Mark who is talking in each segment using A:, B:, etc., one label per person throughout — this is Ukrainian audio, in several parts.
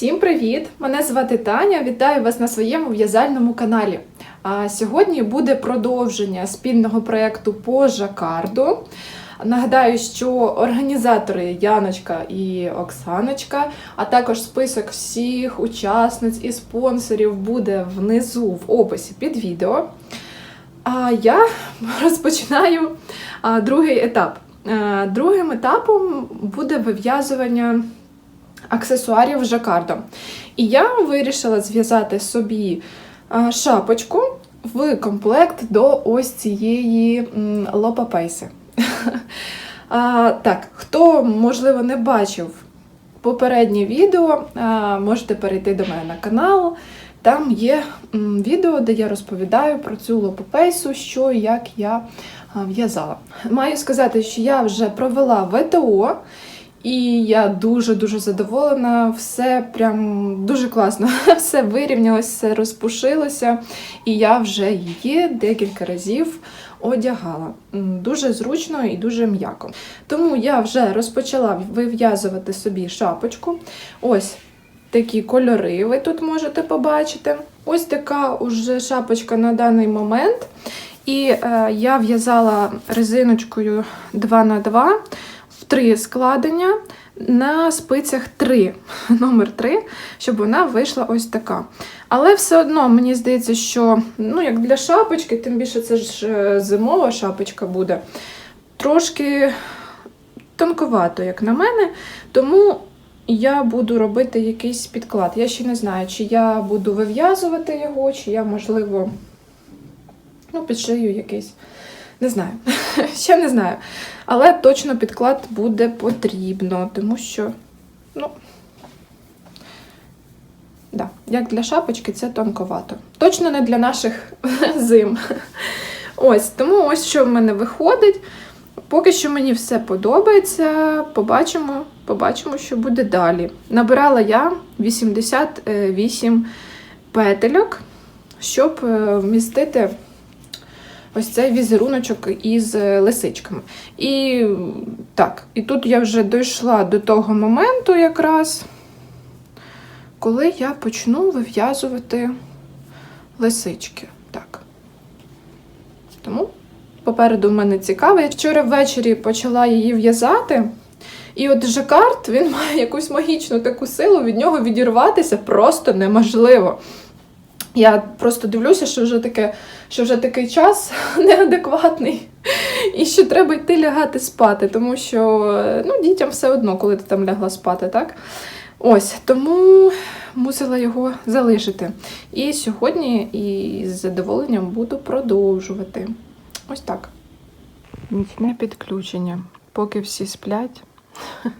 A: Всім привіт! Мене звати Таня. Вітаю вас на своєму в'язальному каналі. А сьогодні буде продовження спільного проєкту по жакарду. Нагадаю, що організатори Яночка і Оксаночка, а також список всіх учасниць і спонсорів буде внизу в описі під відео. А я розпочинаю другий етап. Е, Другим етапом буде вив'язування аксесуарів жакардом. І я вирішила зв'язати собі шапочку в комплект до ось цієї лопапейси. Так, хто, можливо, не бачив попереднє відео, а, можете перейти до мене на канал. Там є відео, де я розповідаю про цю лопапейсу, що і як я а, в'язала. Маю сказати, що я вже провела ВТО, і я дуже-дуже задоволена. Все прям дуже класно. Все вирівнялося, все розпушилося, і я вже її декілька разів одягала. Дуже зручно і дуже м'яко. Тому я вже розпочала вив'язувати собі шапочку. Ось такі кольори ви тут можете побачити. Ось така уже шапочка на даний момент. І е, я в'язала резиночкою 2х2 в три складення на спицях 3, номер 3, щоб вона вийшла ось така. Але все одно мені здається, що ну, як для шапочки, тим більше це ж е, зимова шапочка буде, трошки тонковато, як на мене. Тому я буду робити якийсь підклад. Я ще не знаю, чи я буду вив'язувати його, чи я, можливо, ну, підшию якийсь. Не знаю. ще не знаю. Але точно підклад буде потрібно, тому що, ну, да, як для шапочки, це тонковато. Точно не для наших зим. Ось, тому ось що в мене виходить. Поки що мені все подобається. Побачимо, побачимо, що буде далі. Набирала я 88 петельок, щоб е, вмістити ось цей візеруночок із е, лисичками. І так, і тут я вже дійшла до того моменту, якраз, коли я почну вив'язувати лисички. Так. Тому попереду в мене цікаве. Я вчора ввечері почала її в'язати. І от жакард, він має якусь магічну таку силу, від нього відірватися просто неможливо. Я просто дивлюся, що вже таке, що вже такий час неадекватний, і що треба йти лягати спати, тому що ну, дітям все одно, коли ти там лягла спати, так? Ось, тому мусила його залишити. І сьогодні із задоволенням буду продовжувати. Ось так. Нічне підключення. Поки всі сплять,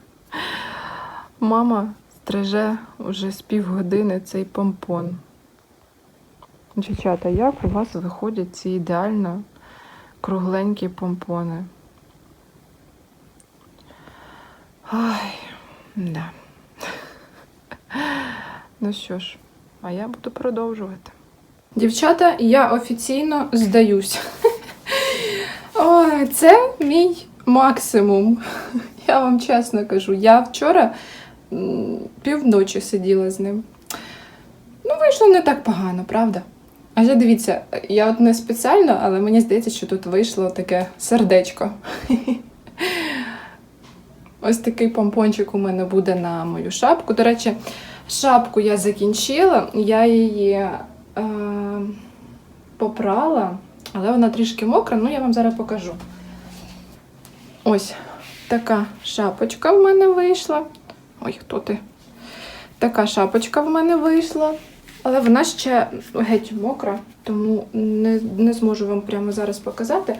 A: мама стриже вже з півгодини цей помпон. Дівчата, як у вас виходять ці ідеально кругленькі помпони? Ай, да. Ну що ж, а я буду продовжувати. Дівчата, я офіційно здаюсь. Ой, це мій максимум. Я вам чесно кажу. Я вчора півночі сиділа з ним. Ну, вийшло не так погано, правда? А вже дивіться, я от не спеціально, але мені здається, що тут вийшло таке сердечко. Ось такий помпончик у мене буде на мою шапку. До речі, шапку я закінчила, я її е, попрала, але вона трішки мокра, ну я вам зараз покажу. Ось така шапочка в мене вийшла. Ой, хто ти? Така шапочка в мене вийшла. Але вона ще геть мокра, тому не, не зможу вам прямо зараз показати.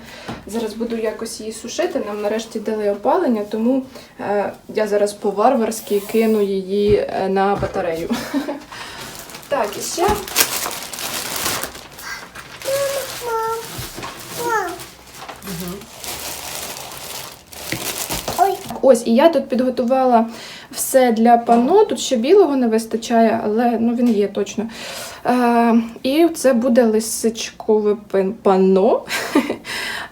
A: Зараз буду якось її сушити. Нам нарешті дали опалення, тому е, я зараз по-варварськи кину її е, на батарею. Так, і ще. Ось, і я тут підготувала все для пано. Тут ще білого не вистачає, але ну, він є точно. Е, і це буде лисичкове панно.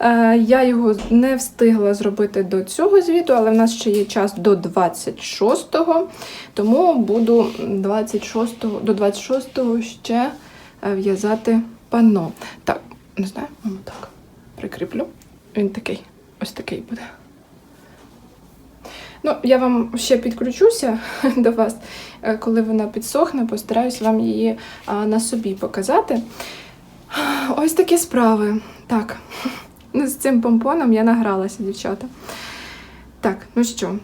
A: Е, Я його не встигла зробити до цього звіту, але в нас ще є час до 26-го, тому буду 26-го, до 26-го ще е, в'язати панно. Так, не знаю, так, прикріплю. Він такий, ось такий буде. Ну, я вам ще підключуся до вас, е, коли вона підсохне, постараюсь вам її а, на собі показати. Ось такі справи. Так, ну, з цим помпоном я награлася, дівчата. Так, ну що,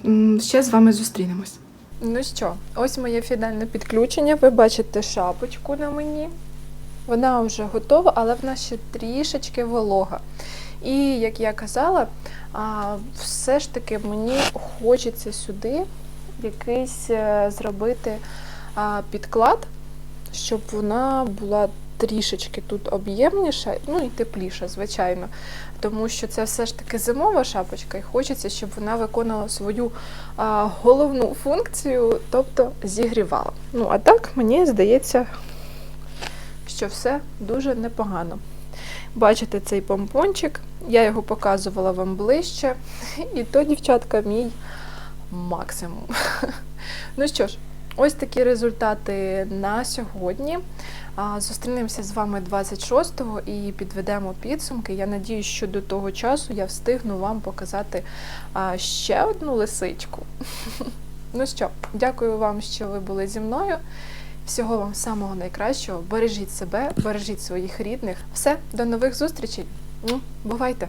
A: ще з вами зустрінемось. Ну що, ось моє фінальне підключення. Ви бачите шапочку на мені. Вона вже готова, але вона ще трішечки волога. І як я казала, все ж таки мені хочеться сюди якийсь е, зробити підклад, щоб вона була трішечки тут об'ємніша, ну і тепліша, звичайно. Тому що це все ж таки зимова шапочка, і хочеться, щоб вона виконала свою а, головну функцію, тобто зігрівала. Ну, а так, мені здається, що все дуже непогано. Бачите цей помпончик, я його показувала вам ближче, і то, дівчатка, мій максимум. Ну що ж, ось такі результати на сьогодні. Зустрінемося з вами 26-го і підведемо підсумки. Я надіюсь, що до того часу я встигну вам показати ще одну лисичку. Ну що, дякую вам, що ви були зі мною. Всього вам самого найкращого. Бережіть себе, бережіть своїх рідних. Все, до нових зустрічей. Ну, Бувайте!